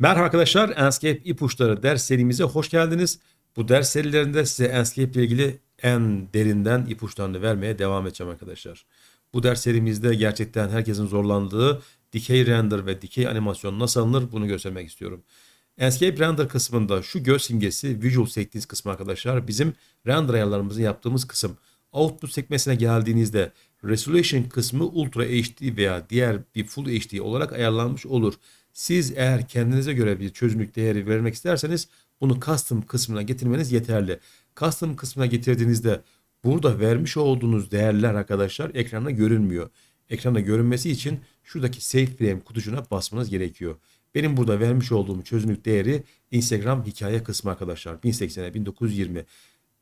Merhaba arkadaşlar, Enscape ipuçları ders serimize hoş geldiniz. Bu ders serilerinde size Enscape ile ilgili en derinden ipuçlarını vermeye devam edeceğim arkadaşlar. Bu ders serimizde gerçekten herkesin zorlandığı dikey render ve dikey animasyon nasıl alınır bunu göstermek istiyorum. Enscape Render kısmında şu göz simgesi Visual Settings kısmı arkadaşlar bizim render ayarlarımızı yaptığımız kısım. Output sekmesine geldiğinizde Resolution kısmı Ultra HD veya diğer bir Full HD olarak ayarlanmış olur. Siz eğer kendinize göre bir çözünürlük değeri vermek isterseniz bunu Custom kısmına getirmeniz yeterli. Custom kısmına getirdiğinizde burada vermiş olduğunuz değerler arkadaşlar ekranda görünmüyor. Ekranda görünmesi için şuradaki Save Frame kutucuğuna basmanız gerekiyor. Benim burada vermiş olduğum çözünürlük değeri Instagram hikaye kısmı arkadaşlar. 1080'e 1920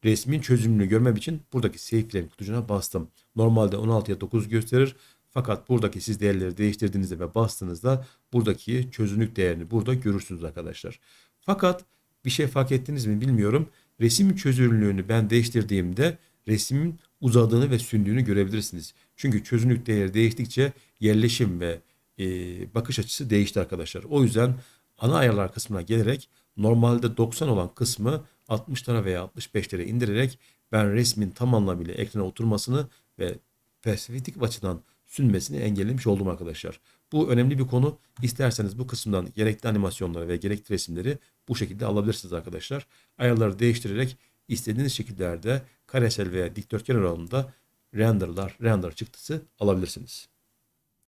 resmin çözünürlüğünü görmem için buradaki Frame kutucuğuna bastım. Normalde 16'ya 9 gösterir. Fakat buradaki siz değerleri değiştirdiğinizde ve bastığınızda buradaki çözünürlük değerini burada görürsünüz arkadaşlar. Fakat bir şey fark ettiniz mi bilmiyorum. Resim çözünürlüğünü ben değiştirdiğimde resmin uzadığını ve sündüğünü görebilirsiniz. Çünkü çözünürlük değeri değiştikçe yerleşim ve e, bakış açısı değişti arkadaşlar. O yüzden ana ayarlar kısmına gelerek normalde 90 olan kısmı 60'lara veya 65'lere indirerek ben resmin tam anlamıyla ekrana oturmasını ve perspektif açıdan sünmesini engellemiş oldum arkadaşlar. Bu önemli bir konu. İsterseniz bu kısımdan gerekli animasyonları ve gerekli resimleri bu şekilde alabilirsiniz arkadaşlar. Ayarları değiştirerek istediğiniz şekillerde karesel veya dikdörtgen oranında renderlar, render çıktısı alabilirsiniz.